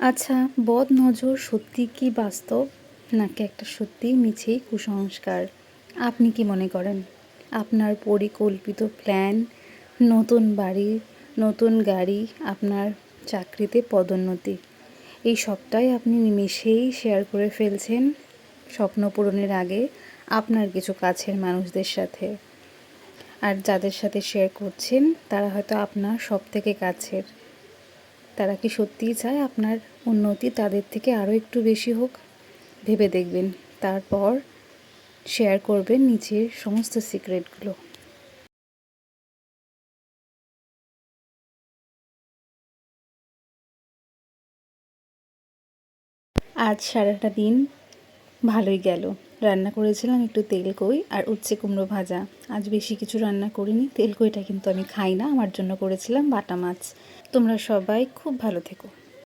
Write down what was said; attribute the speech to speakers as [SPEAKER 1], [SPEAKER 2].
[SPEAKER 1] আচ্ছা বদ নজর সত্যি কি বাস্তব, নাকি একটা সত্যিই মিছেই কুসংস্কার? আপনি কি মনে করেন? আপনার পরিকল্পিত প্ল্যান, নতুন বাড়ি, নতুন গাড়ি, আপনার চাকরিতে পদোন্নতি, এই সবটাই আপনি নিমেষেই শেয়ার করে ফেলছেন স্বপ্ন পূরণের আগে আপনার কিছু কাছের মানুষদের সাথে? আর যাদের সাথে শেয়ার করছেন, তারা হয়তো আপনার সব থেকে কাছের। তারা কি সত্যিই চায় আপনার উন্নতি? তাদের থেকে আরও একটু বেশি হোক। ভেবে দেখবেন। তারপর শেয়ার করবেন নিজের সমস্ত সিক্রেটগুলো আজ সারাটা দিন ভালোই গেল। রান্না করেছিলাম একটু তেল কই আর উচ্ছে কুমড়ো ভাজা। আজ বেশি কিছু রান্না করিনি, তেল কইটা কিন্তু আমি খাই না, আমার জন্য করেছিলাম বাটা মাছ। তোমরা সবাই খুব ভালো থেকো।